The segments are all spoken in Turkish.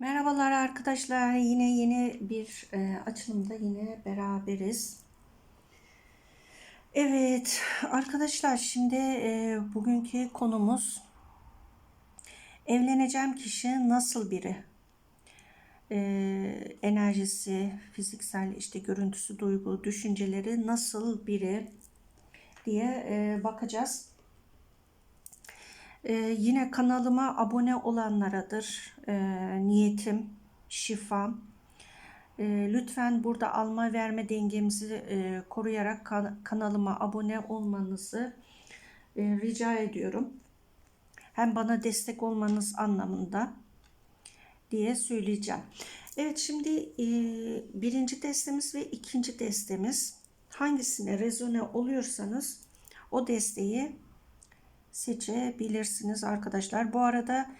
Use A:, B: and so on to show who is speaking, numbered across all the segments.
A: Merhabalar arkadaşlar. Yine yeni bir e, açılımda yine beraberiz. Evet arkadaşlar şimdi e, bugünkü konumuz evleneceğim kişi nasıl biri? E, enerjisi, fiziksel işte görüntüsü, duygu, düşünceleri nasıl biri diye e, bakacağız. Ee, yine kanalıma abone olanlaradır e, niyetim, şifam. E, lütfen burada alma verme dengemizi e, koruyarak kan kanalıma abone olmanızı e, rica ediyorum. Hem bana destek olmanız anlamında diye söyleyeceğim. Evet şimdi e, birinci destemiz ve ikinci destemiz hangisine rezone oluyorsanız o desteği seçebilirsiniz arkadaşlar. Bu arada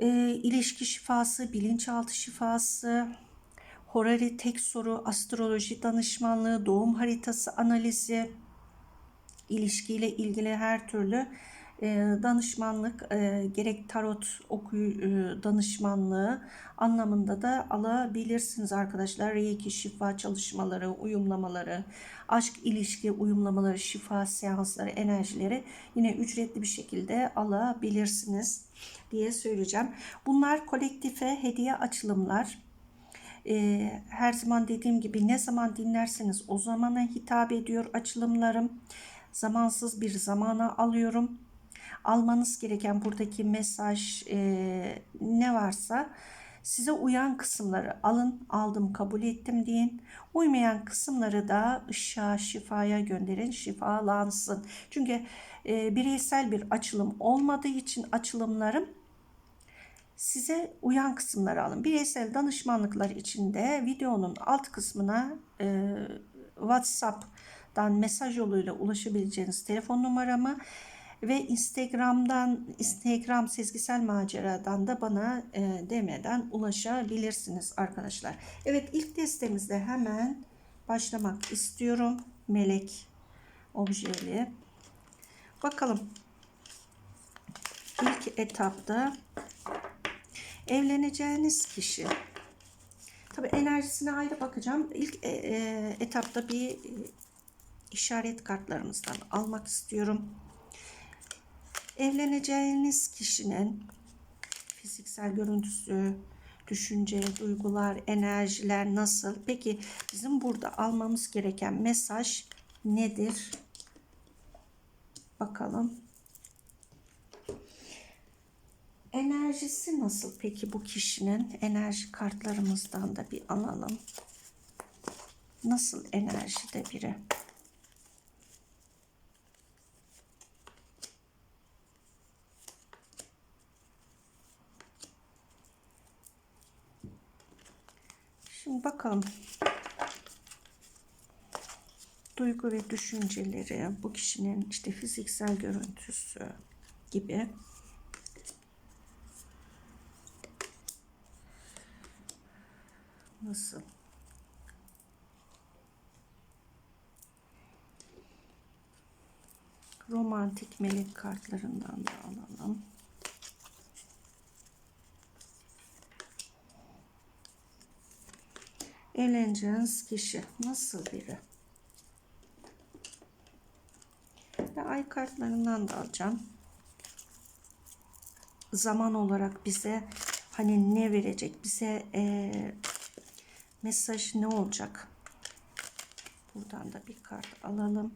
A: e, ilişki şifası, bilinçaltı şifası, horari tek soru, astroloji danışmanlığı, doğum haritası analizi, ilişkiyle ilgili her türlü danışmanlık gerek tarot okuyu danışmanlığı anlamında da alabilirsiniz arkadaşlar. Reiki şifa çalışmaları, uyumlamaları, aşk ilişki uyumlamaları, şifa seansları, enerjileri yine ücretli bir şekilde alabilirsiniz diye söyleyeceğim. Bunlar kolektife hediye açılımlar. Her zaman dediğim gibi ne zaman dinlerseniz o zamana hitap ediyor açılımlarım. Zamansız bir zamana alıyorum almanız gereken buradaki mesaj e, ne varsa size uyan kısımları alın, aldım, kabul ettim deyin. Uymayan kısımları da ışığa, şifaya gönderin, şifalansın. Çünkü e, bireysel bir açılım olmadığı için açılımlarım size uyan kısımları alın. Bireysel danışmanlıklar için de videonun alt kısmına e, WhatsApp'tan mesaj yoluyla ulaşabileceğiniz telefon numaramı ve Instagram'dan Instagram sezgisel maceradan da bana e, DM'den ulaşabilirsiniz arkadaşlar. Evet ilk testimizde hemen başlamak istiyorum. Melek objeli. Bakalım. İlk etapta evleneceğiniz kişi Tabi enerjisine ayrı bakacağım. İlk e, e, etapta bir e, işaret kartlarımızdan almak istiyorum evleneceğiniz kişinin fiziksel görüntüsü, düşünce, duygular, enerjiler nasıl? Peki bizim burada almamız gereken mesaj nedir? Bakalım. Enerjisi nasıl peki bu kişinin? Enerji kartlarımızdan da bir alalım. Nasıl enerjide biri? Şimdi bakalım. Duygu ve düşünceleri, bu kişinin işte fiziksel görüntüsü gibi. Nasıl? Romantik melek kartlarından da alalım. Evleneceğiniz kişi nasıl biri? Ve ay kartlarından da alacağım. Zaman olarak bize hani ne verecek? Bize e, mesaj ne olacak? Buradan da bir kart alalım.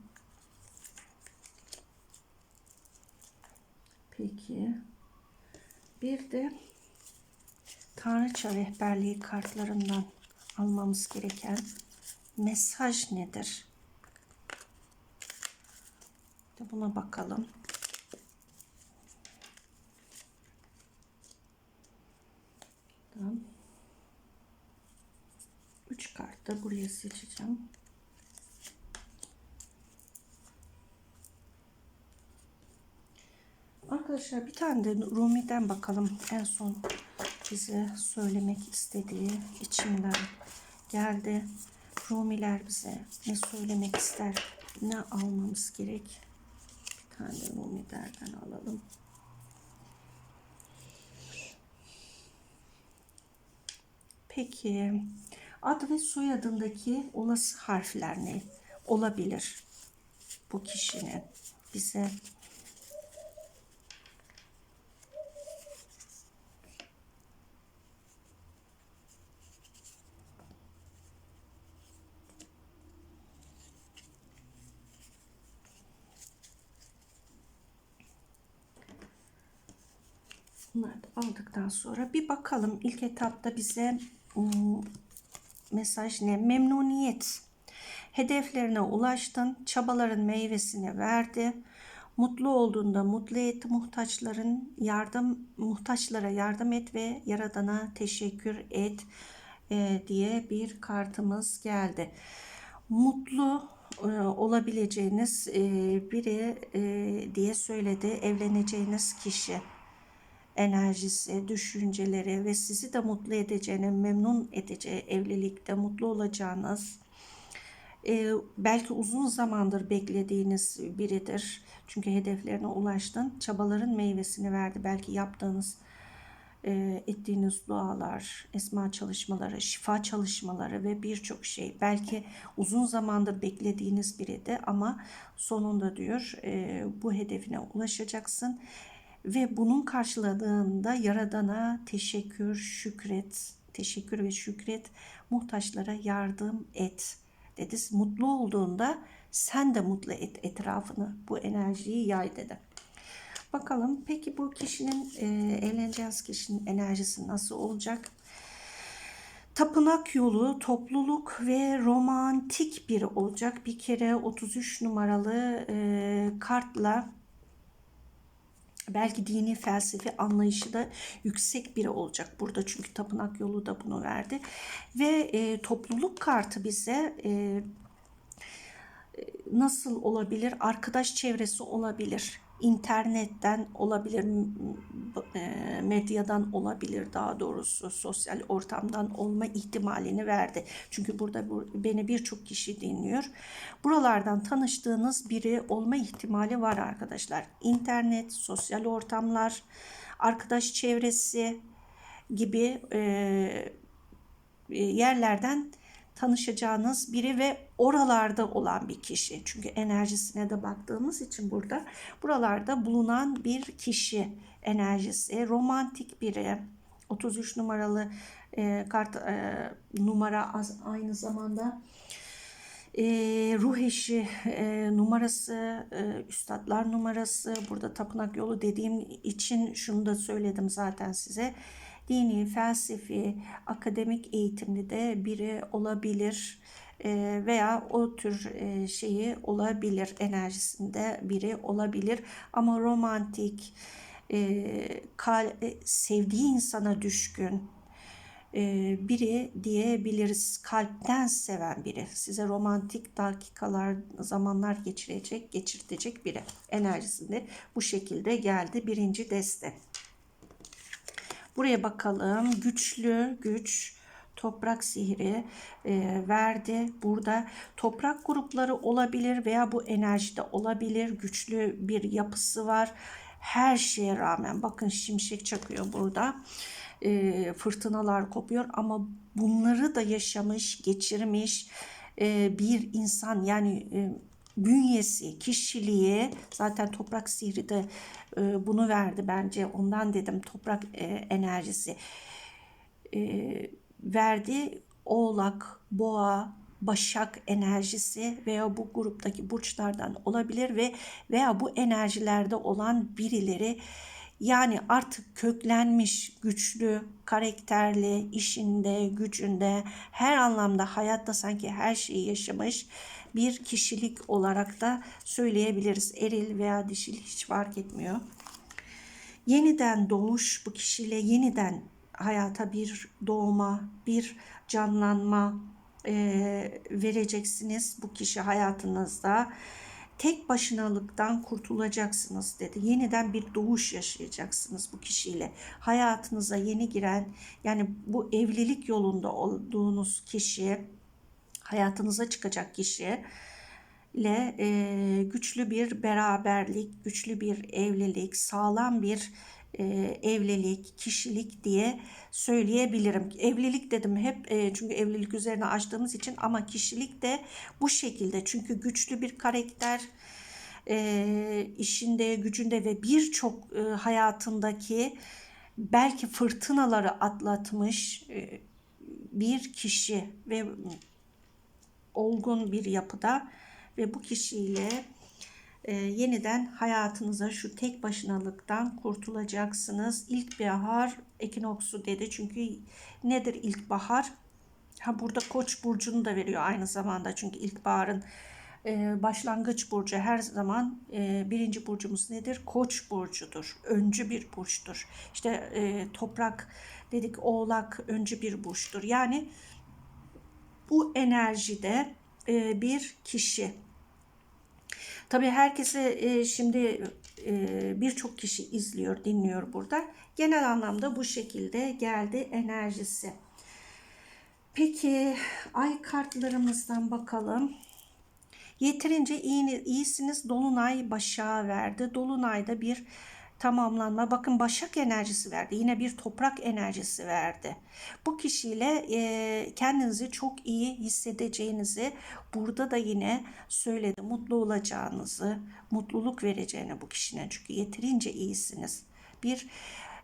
A: Peki. Bir de Tanrıça rehberliği kartlarından almamız gereken mesaj nedir? Buna bakalım. Tamam. Üç kart da buraya seçeceğim. Arkadaşlar bir tane de Rumi'den bakalım en son bize söylemek istediği içimden geldi. Rumiler bize ne söylemek ister, ne almamız gerek. Bir tane de Rumilerden alalım. Peki ad ve soyadındaki olası harfler ne olabilir bu kişinin bize Bunları da aldıktan sonra bir bakalım ilk etapta bize ım, mesaj ne? Memnuniyet. Hedeflerine ulaştın, çabaların meyvesini verdi. Mutlu olduğunda mutlu et, muhtaçların yardım muhtaçlara yardım et ve yaradana teşekkür et e, diye bir kartımız geldi. Mutlu e, olabileceğiniz e, biri e, diye söyledi evleneceğiniz kişi enerjisi, düşünceleri ve sizi de mutlu edeceğine, memnun edeceği evlilikte mutlu olacağınız, e, belki uzun zamandır beklediğiniz biridir. Çünkü hedeflerine ulaştın, çabaların meyvesini verdi. Belki yaptığınız, e, ettiğiniz dualar, esma çalışmaları, şifa çalışmaları ve birçok şey. Belki uzun zamandır beklediğiniz biriydi ama sonunda diyor e, bu hedefine ulaşacaksın ve bunun karşıladığında Yaradan'a teşekkür, şükret, teşekkür ve şükret, muhtaçlara yardım et dedi. Mutlu olduğunda sen de mutlu et etrafını, bu enerjiyi yay dedi. Bakalım peki bu kişinin, e, evleneceğiz kişinin enerjisi nasıl olacak? Tapınak yolu, topluluk ve romantik biri olacak. Bir kere 33 numaralı e, kartla belki dini felsefi anlayışı da yüksek biri olacak burada. Çünkü tapınak yolu da bunu verdi. Ve e, topluluk kartı bize e, nasıl olabilir? Arkadaş çevresi olabilir internetten olabilir, e, medyadan olabilir daha doğrusu sosyal ortamdan olma ihtimalini verdi. Çünkü burada beni birçok kişi dinliyor. Buralardan tanıştığınız biri olma ihtimali var arkadaşlar. İnternet, sosyal ortamlar, arkadaş çevresi gibi e, e, yerlerden tanışacağınız biri ve oralarda olan bir kişi. Çünkü enerjisine de baktığımız için burada buralarda bulunan bir kişi enerjisi. Romantik biri. 33 numaralı e, kart e, numara az, aynı zamanda e, ruh eşi e, numarası, e, üstadlar numarası. Burada tapınak yolu dediğim için şunu da söyledim zaten size dini, felsefi, akademik eğitimli de biri olabilir e, veya o tür e, şeyi olabilir enerjisinde biri olabilir. Ama romantik e, sevdiği insana düşkün biri diyebiliriz. Kalpten seven biri. Size romantik dakikalar zamanlar geçirecek geçirtecek biri. Enerjisinde bu şekilde geldi birinci deste. Buraya bakalım. Güçlü güç toprak sihri e, verdi. Burada toprak grupları olabilir veya bu enerjide olabilir. Güçlü bir yapısı var. Her şeye rağmen bakın şimşek çakıyor burada. E, fırtınalar kopuyor ama bunları da yaşamış, geçirmiş e, bir insan yani e, bünyesi, kişiliği zaten toprak sihri de e, bunu verdi bence. Ondan dedim toprak e, enerjisi e, verdi. Oğlak, boğa, başak enerjisi veya bu gruptaki burçlardan olabilir ve veya bu enerjilerde olan birileri yani artık köklenmiş, güçlü, karakterli, işinde, gücünde, her anlamda hayatta sanki her şeyi yaşamış bir kişilik olarak da söyleyebiliriz. Eril veya dişil hiç fark etmiyor. Yeniden doğuş bu kişiyle yeniden hayata bir doğma, bir canlanma e, vereceksiniz bu kişi hayatınızda. Tek başınalıktan kurtulacaksınız dedi. Yeniden bir doğuş yaşayacaksınız bu kişiyle. Hayatınıza yeni giren yani bu evlilik yolunda olduğunuz kişi hayatınıza çıkacak kişi ile e, güçlü bir beraberlik, güçlü bir evlilik, sağlam bir e, evlilik, kişilik diye söyleyebilirim. Evlilik dedim hep e, çünkü evlilik üzerine açtığımız için ama kişilik de bu şekilde. Çünkü güçlü bir karakter, e, işinde, gücünde ve birçok e, hayatındaki belki fırtınaları atlatmış e, bir kişi ve olgun bir yapıda ve bu kişiyle e, yeniden hayatınıza şu tek başınalıktan kurtulacaksınız. İlkbahar ekinoksu dedi. Çünkü nedir ilkbahar? Ha burada Koç burcunu da veriyor aynı zamanda. Çünkü ilkbaharın e, başlangıç burcu her zaman e, birinci burcumuz nedir? Koç burcudur. Öncü bir burçtur. İşte e, toprak dedik oğlak öncü bir burçtur. Yani bu enerjide e, bir kişi Tabii herkese e, şimdi e, birçok kişi izliyor, dinliyor burada. Genel anlamda bu şekilde geldi enerjisi. Peki ay kartlarımızdan bakalım. Yeterince iyi, iyisiniz. Dolunay başağı verdi. Dolunayda bir tamamlanma. Bakın başak enerjisi verdi. Yine bir toprak enerjisi verdi. Bu kişiyle e, kendinizi çok iyi hissedeceğinizi burada da yine söyledi. Mutlu olacağınızı, mutluluk vereceğini bu kişinin. Çünkü yeterince iyisiniz. Bir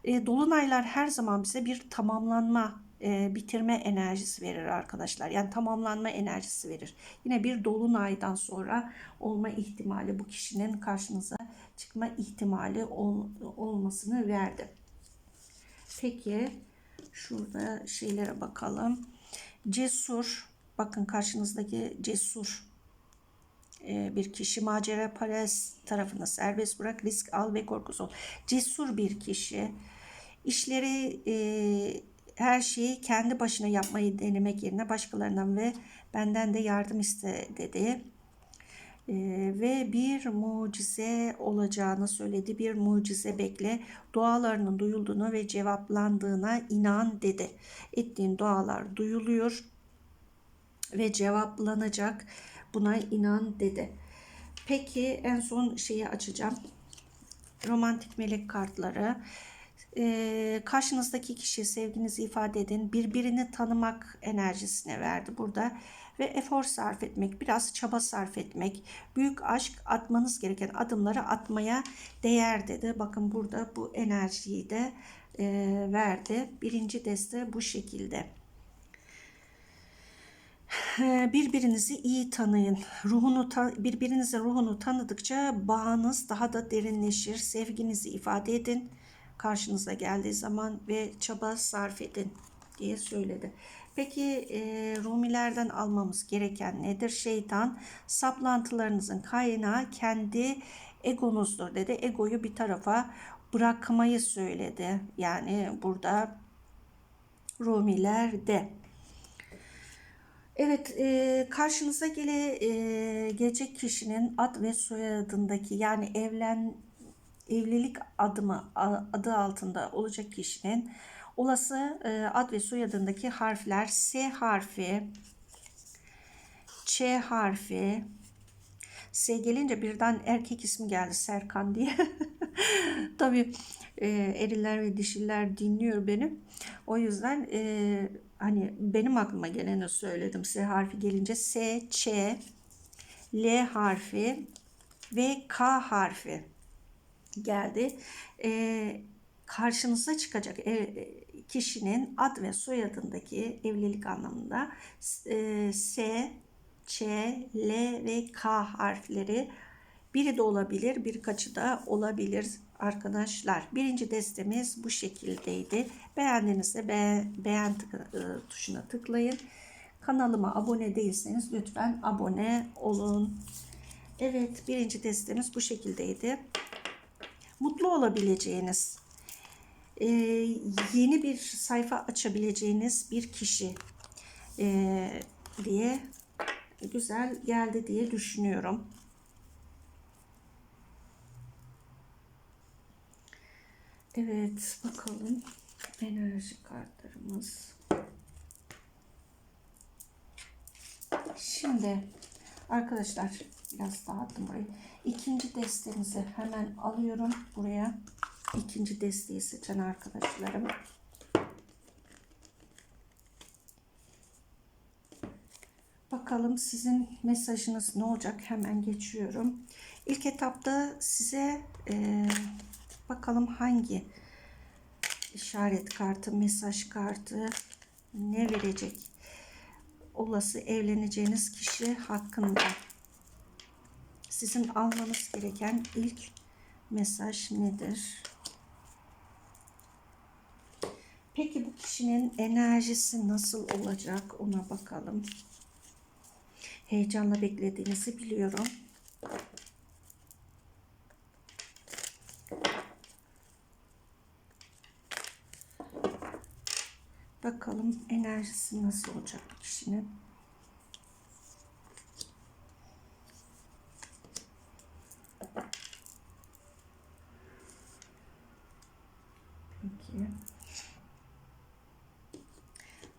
A: e, dolunaylar her zaman bize bir tamamlanma e, bitirme enerjisi verir arkadaşlar. Yani tamamlanma enerjisi verir. Yine bir dolunaydan sonra olma ihtimali bu kişinin karşınıza çıkma ihtimali ol, olmasını verdi. Peki şurada şeylere bakalım. Cesur bakın karşınızdaki cesur e, bir kişi macera pares tarafını serbest bırak risk al ve korkusuz ol. Cesur bir kişi işleri e, her şeyi kendi başına yapmayı denemek yerine başkalarından ve benden de yardım iste dedi. Ee, ve bir mucize olacağını söyledi. Bir mucize bekle. Dualarının duyulduğunu ve cevaplandığına inan dedi. Ettiğin dualar duyuluyor ve cevaplanacak. Buna inan dedi. Peki en son şeyi açacağım. Romantik melek kartları e, karşınızdaki kişiye sevginizi ifade edin. Birbirini tanımak enerjisine verdi burada. Ve efor sarf etmek, biraz çaba sarf etmek, büyük aşk atmanız gereken adımları atmaya değer dedi. Bakın burada bu enerjiyi de e, verdi. Birinci deste bu şekilde. Birbirinizi iyi tanıyın. Ruhunu birbirinizin ruhunu tanıdıkça bağınız daha da derinleşir. Sevginizi ifade edin karşınıza geldiği zaman ve çaba sarf edin diye söyledi. Peki e, Rumilerden almamız gereken nedir? Şeytan saplantılarınızın kaynağı kendi egonuzdur dedi. Egoyu bir tarafa bırakmayı söyledi. Yani burada Rumiler de. Evet, e, karşınıza gele, e, gelecek kişinin ad ve soyadındaki yani evlen evlilik adımı adı altında olacak kişinin olası e, ad ve soyadındaki harfler S harfi, Ç harfi, S gelince birden erkek ismi geldi Serkan diye. Tabii e, eriler ve dişiler dinliyor beni. O yüzden e, hani benim aklıma geleni söyledim. S harfi gelince S, Ç, L harfi ve K harfi geldi. E, karşınıza çıkacak ev, kişinin ad ve soyadındaki evlilik anlamında e, S, Ç, L ve K harfleri biri de olabilir, birkaçı da olabilir arkadaşlar. Birinci destemiz bu şekildeydi. Beğendiğinizde be, beğen tık, tuşuna tıklayın. Kanalıma abone değilseniz lütfen abone olun. Evet birinci destemiz bu şekildeydi mutlu olabileceğiniz, e, yeni bir sayfa açabileceğiniz bir kişi e, diye güzel geldi diye düşünüyorum. Evet bakalım enerji kartlarımız. Şimdi arkadaşlar biraz dağıttım burayı. İkinci destemizi hemen alıyorum buraya. ikinci desteği seçen arkadaşlarım. Bakalım sizin mesajınız ne olacak? Hemen geçiyorum. İlk etapta size e, bakalım hangi işaret kartı, mesaj kartı ne verecek? Olası evleneceğiniz kişi hakkında sizin almanız gereken ilk mesaj nedir? Peki bu kişinin enerjisi nasıl olacak ona bakalım. Heyecanla beklediğinizi biliyorum. Bakalım enerjisi nasıl olacak bu kişinin. Peki.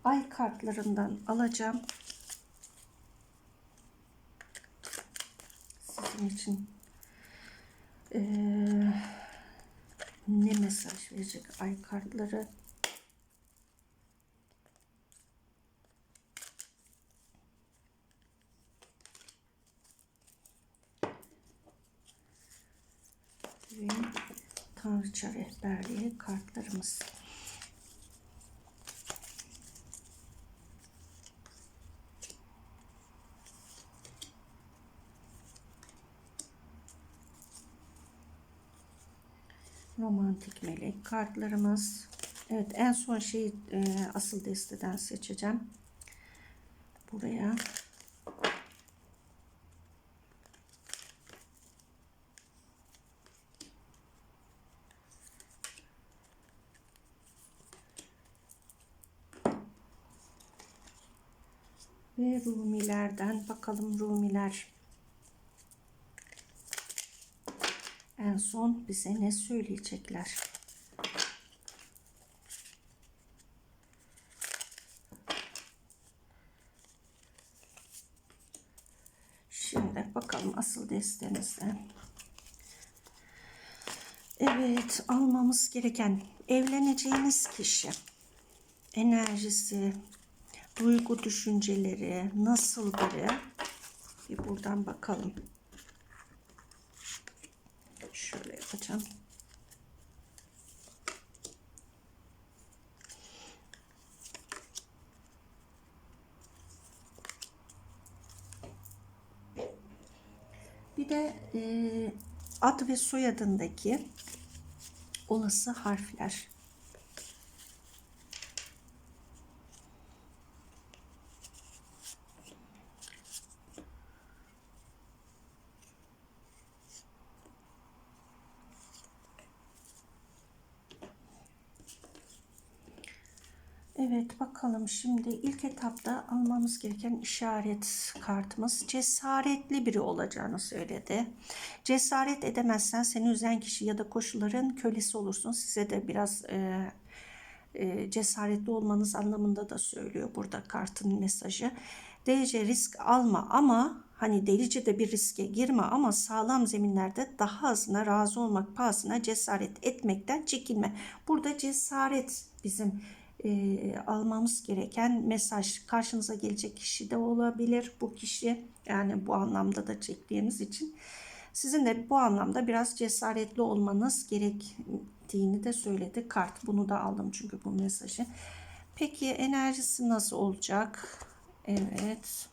A: Ay kartlarından alacağım. Sizin için eee, ne mesaj verecek ay kartları? ve Tanrıça rehberliği kartlarımız. Romantik melek kartlarımız. Evet en son şeyi e, asıl desteden seçeceğim. Buraya Rumilerden bakalım Rumiler en son bize ne söyleyecekler? Şimdi bakalım asıl destenizden. Evet, almamız gereken evleneceğiniz kişi enerjisi, duygu düşünceleri nasıl biri? Bir buradan bakalım. Şöyle yapacağım. Bir de e, ad ve soyadındaki olası harfler. Evet bakalım şimdi ilk etapta almamız gereken işaret kartımız cesaretli biri olacağını söyledi. Cesaret edemezsen seni üzen kişi ya da koşulların kölesi olursun. Size de biraz e, e, cesaretli olmanız anlamında da söylüyor burada kartın mesajı. Delice risk alma ama hani delice de bir riske girme ama sağlam zeminlerde daha azına razı olmak pahasına cesaret etmekten çekinme. Burada cesaret bizim e, almamız gereken mesaj. Karşınıza gelecek kişi de olabilir bu kişi. Yani bu anlamda da çektiğimiz için. Sizin de bu anlamda biraz cesaretli olmanız gerektiğini de söyledi kart. Bunu da aldım çünkü bu mesajı. Peki enerjisi nasıl olacak? Evet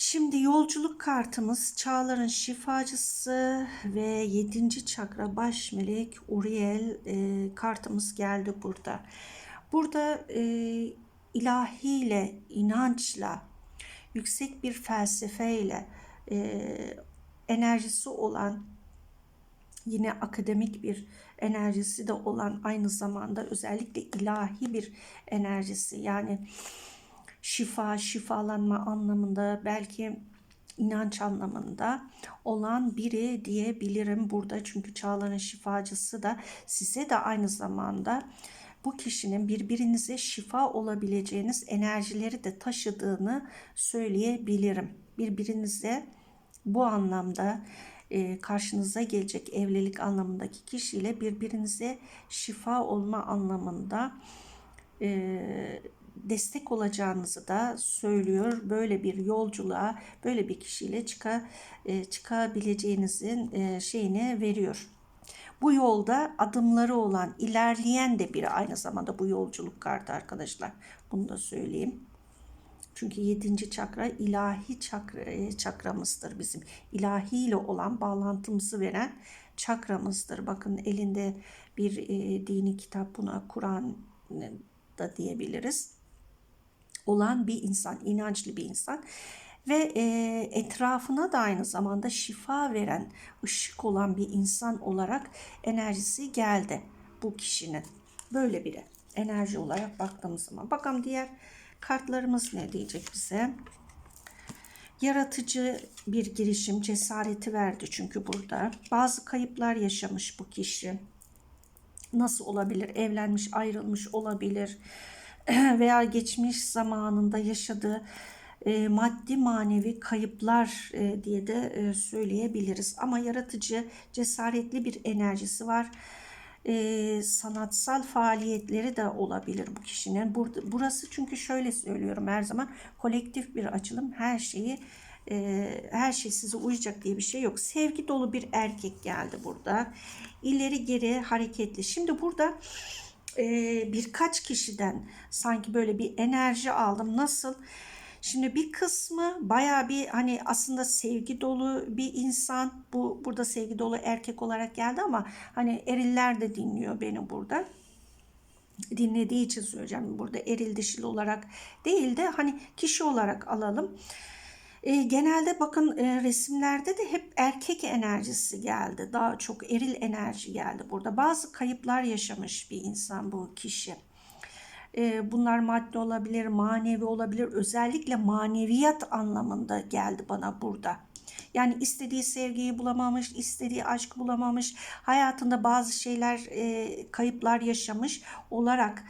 A: Şimdi yolculuk kartımız Çağlar'ın şifacısı ve 7. çakra baş melek Uriel e, kartımız geldi burada. Burada e, ilahiyle, inançla, yüksek bir felsefeyle e, enerjisi olan yine akademik bir enerjisi de olan aynı zamanda özellikle ilahi bir enerjisi yani şifa, şifalanma anlamında belki inanç anlamında olan biri diyebilirim burada. Çünkü çağların şifacısı da size de aynı zamanda bu kişinin birbirinize şifa olabileceğiniz enerjileri de taşıdığını söyleyebilirim. Birbirinize bu anlamda e, karşınıza gelecek evlilik anlamındaki kişiyle birbirinize şifa olma anlamında e, destek olacağınızı da söylüyor. Böyle bir yolculuğa, böyle bir kişiyle çıka, e, çıkabileceğinizin e, şeyini veriyor. Bu yolda adımları olan, ilerleyen de biri aynı zamanda bu yolculuk kartı arkadaşlar. Bunu da söyleyeyim. Çünkü yedinci çakra ilahi çakra, e, çakramızdır bizim. İlahiyle olan bağlantımızı veren çakramızdır. Bakın elinde bir e, dini kitap buna Kur'an e, da diyebiliriz. Olan bir insan, inançlı bir insan ve e, etrafına da aynı zamanda şifa veren, ışık olan bir insan olarak enerjisi geldi bu kişinin. Böyle biri enerji olarak baktığımız zaman. Bakalım diğer kartlarımız ne diyecek bize? Yaratıcı bir girişim cesareti verdi çünkü burada. Bazı kayıplar yaşamış bu kişi. Nasıl olabilir? Evlenmiş, ayrılmış olabilir veya geçmiş zamanında yaşadığı e, maddi manevi kayıplar e, diye de e, söyleyebiliriz. Ama yaratıcı, cesaretli bir enerjisi var. Sanatsal faaliyetleri de olabilir bu kişinin. Burada, burası çünkü şöyle söylüyorum her zaman kolektif bir açılım her şeyi her şey size uyacak diye bir şey yok. Sevgi dolu bir erkek geldi burada. İleri geri hareketli. Şimdi burada e, birkaç kişiden sanki böyle bir enerji aldım. Nasıl? Şimdi bir kısmı baya bir hani aslında sevgi dolu bir insan. Bu burada sevgi dolu erkek olarak geldi ama hani eriller de dinliyor beni burada dinlediği için söyleyeceğim. Burada eril dişil olarak değil de hani kişi olarak alalım. E, genelde bakın e, resimlerde de hep erkek enerjisi geldi. Daha çok eril enerji geldi burada. Bazı kayıplar yaşamış bir insan bu kişi. E, bunlar madde olabilir, manevi olabilir. Özellikle maneviyat anlamında geldi bana burada. Yani istediği sevgiyi bulamamış, istediği aşk bulamamış, hayatında bazı şeyler, e, kayıplar yaşamış olarak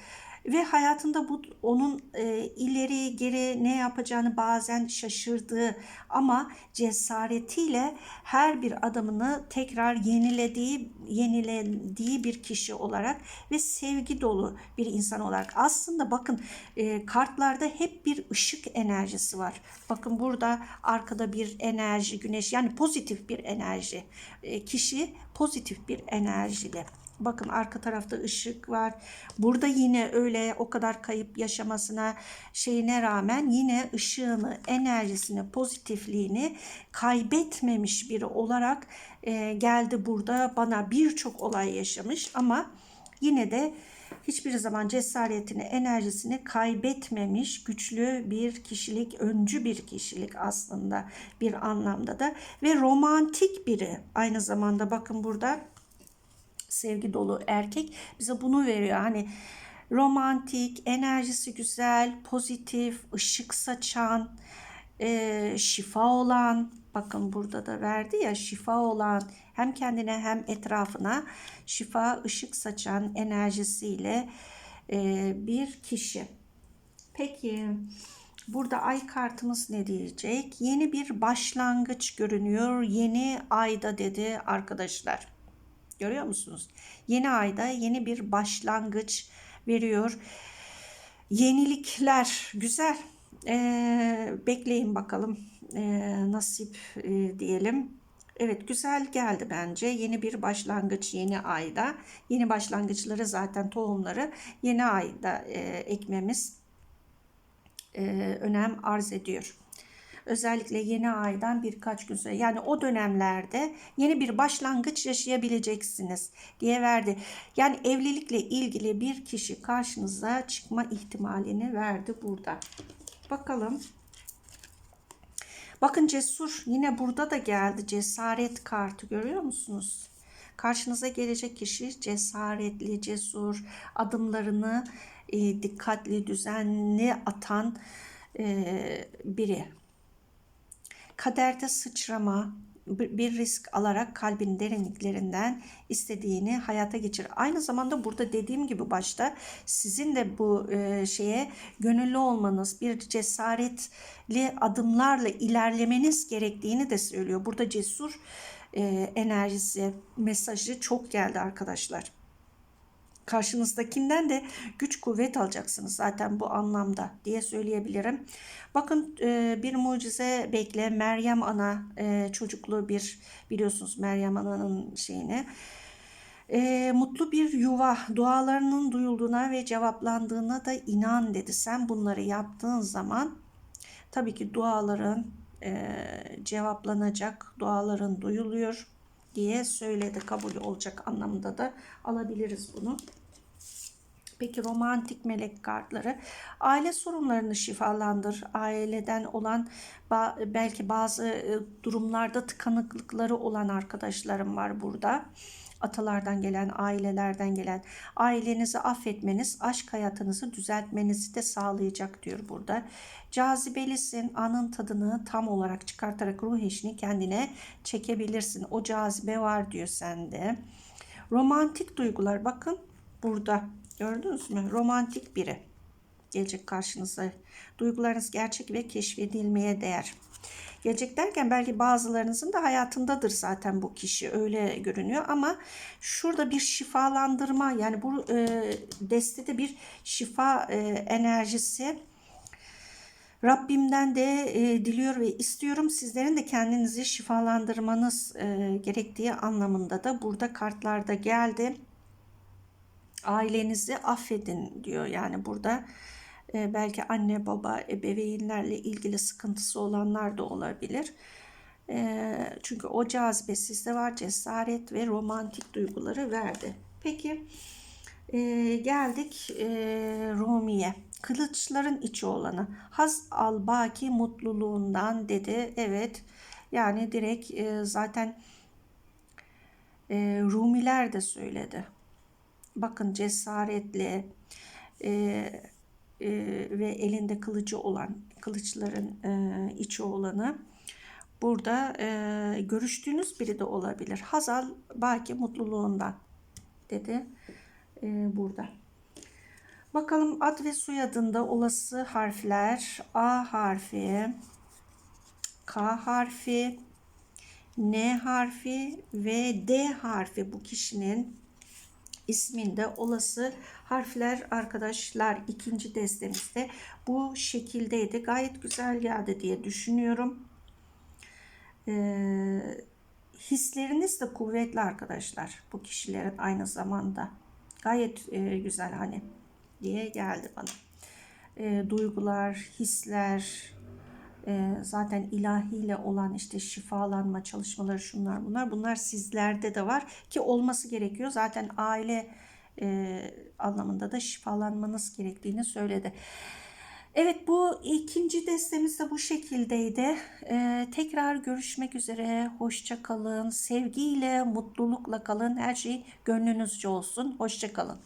A: ve hayatında bu onun e, ileri geri ne yapacağını bazen şaşırdığı ama cesaretiyle her bir adımını tekrar yenilediği yenilediği bir kişi olarak ve sevgi dolu bir insan olarak aslında bakın e, kartlarda hep bir ışık enerjisi var. Bakın burada arkada bir enerji güneş yani pozitif bir enerji e, kişi pozitif bir enerjili Bakın arka tarafta ışık var. Burada yine öyle o kadar kayıp yaşamasına şeyine rağmen yine ışığını, enerjisini, pozitifliğini kaybetmemiş biri olarak e, geldi burada. Bana birçok olay yaşamış ama yine de hiçbir zaman cesaretini, enerjisini kaybetmemiş güçlü bir kişilik, öncü bir kişilik aslında bir anlamda da ve romantik biri. Aynı zamanda bakın burada sevgi dolu erkek bize bunu veriyor. Hani romantik, enerjisi güzel, pozitif, ışık saçan, e, şifa olan, bakın burada da verdi ya şifa olan hem kendine hem etrafına şifa, ışık saçan enerjisiyle e, bir kişi. Peki burada ay kartımız ne diyecek? Yeni bir başlangıç görünüyor. Yeni ayda dedi arkadaşlar. Görüyor musunuz? Yeni ayda yeni bir başlangıç veriyor. Yenilikler güzel. Ee, bekleyin bakalım ee, nasip e, diyelim. Evet güzel geldi bence. Yeni bir başlangıç yeni ayda. Yeni başlangıçları zaten tohumları yeni ayda e, ekmemiz e, önem arz ediyor özellikle yeni aydan birkaç gün sonra yani o dönemlerde yeni bir başlangıç yaşayabileceksiniz diye verdi. Yani evlilikle ilgili bir kişi karşınıza çıkma ihtimalini verdi burada. Bakalım. Bakın cesur yine burada da geldi cesaret kartı görüyor musunuz? Karşınıza gelecek kişi cesaretli, cesur, adımlarını e, dikkatli, düzenli atan e, biri kaderde sıçrama, bir risk alarak kalbin derinliklerinden istediğini hayata geçir. Aynı zamanda burada dediğim gibi başta sizin de bu e, şeye gönüllü olmanız, bir cesaretli adımlarla ilerlemeniz gerektiğini de söylüyor. Burada cesur e, enerjisi, mesajı çok geldi arkadaşlar. Karşınızdakinden de güç kuvvet alacaksınız zaten bu anlamda diye söyleyebilirim. Bakın e, bir mucize bekle Meryem Ana e, çocuklu bir biliyorsunuz Meryem Ana'nın şeyini. E, mutlu bir yuva dualarının duyulduğuna ve cevaplandığına da inan dedi. Sen bunları yaptığın zaman tabii ki duaların e, cevaplanacak, duaların duyuluyor diye söyledi. Kabul olacak anlamında da alabiliriz bunu. Peki romantik melek kartları aile sorunlarını şifalandır. Aileden olan belki bazı durumlarda tıkanıklıkları olan arkadaşlarım var burada. Atalardan gelen, ailelerden gelen ailenizi affetmeniz, aşk hayatınızı düzeltmenizi de sağlayacak diyor burada. Cazibelisin, anın tadını tam olarak çıkartarak ruh eşini kendine çekebilirsin. O cazibe var diyor sende. Romantik duygular bakın burada Gördünüz mü? Romantik biri gelecek karşınıza. Duygularınız gerçek ve keşfedilmeye değer. Gelecek derken belki bazılarınızın da hayatındadır zaten bu kişi öyle görünüyor ama şurada bir şifalandırma yani bu e, destede bir şifa e, enerjisi Rabbimden de e, diliyor ve istiyorum sizlerin de kendinizi şifalandırmanız e, gerektiği anlamında da burada kartlarda geldi ailenizi affedin diyor. Yani burada e, belki anne baba ebeveynlerle ilgili sıkıntısı olanlar da olabilir. E, çünkü o cazibe sizde var cesaret ve romantik duyguları verdi. Peki e, geldik e, Rumi'ye. Kılıçların içi olanı. Haz al baki mutluluğundan dedi. Evet yani direkt e, zaten e, Rumiler de söyledi bakın cesaretli e, e, ve elinde kılıcı olan kılıçların e, içi olanı burada e, görüştüğünüz biri de olabilir. Hazal Baki mutluluğundan dedi e, burada. Bakalım ad ve soyadında olası harfler A harfi, K harfi, N harfi ve D harfi bu kişinin isminde olası harfler arkadaşlar ikinci destemizde bu şekildeydi. Gayet güzel geldi diye düşünüyorum. Ee, hisleriniz de kuvvetli arkadaşlar bu kişilerin aynı zamanda. Gayet e, güzel hani diye geldi bana. E, duygular, hisler, e, zaten ilahiyle olan işte şifalanma çalışmaları şunlar bunlar. Bunlar sizlerde de var ki olması gerekiyor. Zaten aile e, anlamında da şifalanmanız gerektiğini söyledi. Evet bu ikinci destemiz de bu şekildeydi. Ee, tekrar görüşmek üzere. Hoşça kalın. Sevgiyle, mutlulukla kalın. Her şey gönlünüzce olsun. Hoşça kalın.